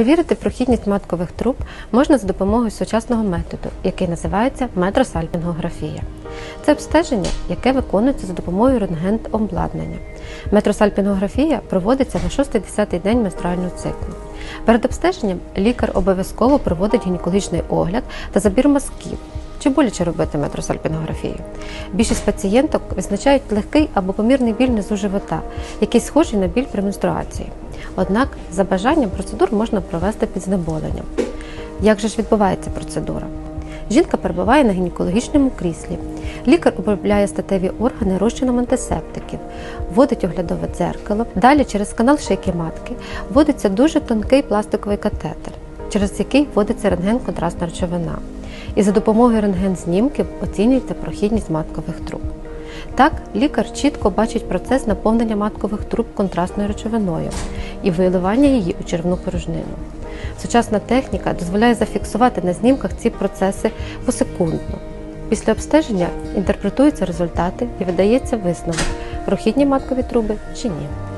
Перевірити прохідність маткових труб можна за допомогою сучасного методу, який називається метросальпінгографія. Це обстеження, яке виконується за допомогою рентген-обладнання. Метросальпінгографія проводиться на 6-10 день менструального циклу. Перед обстеженням лікар обов'язково проводить гінекологічний огляд та забір мазків. Чи боляче робити метросальпінгографію? Більшість пацієнток визначають легкий або помірний біль внизу живота, який схожий на біль при менструації. Однак за бажанням процедур можна провести під знеболенням. Як же ж відбувається процедура? Жінка перебуває на гінекологічному кріслі. Лікар обробляє статеві органи розчином антисептиків, вводить оглядове дзеркало. Далі через канал шийки матки вводиться дуже тонкий пластиковий катетер, через який вводиться рентген-контрастна речовина. І за допомогою рентген-знімків оцінюється прохідність маткових труб. Так, лікар чітко бачить процес наповнення маткових труб контрастною речовиною і виливання її у червну порожнину. Сучасна техніка дозволяє зафіксувати на знімках ці процеси посекундно. Після обстеження інтерпретуються результати і видається висновок, прохідні маткові труби чи ні.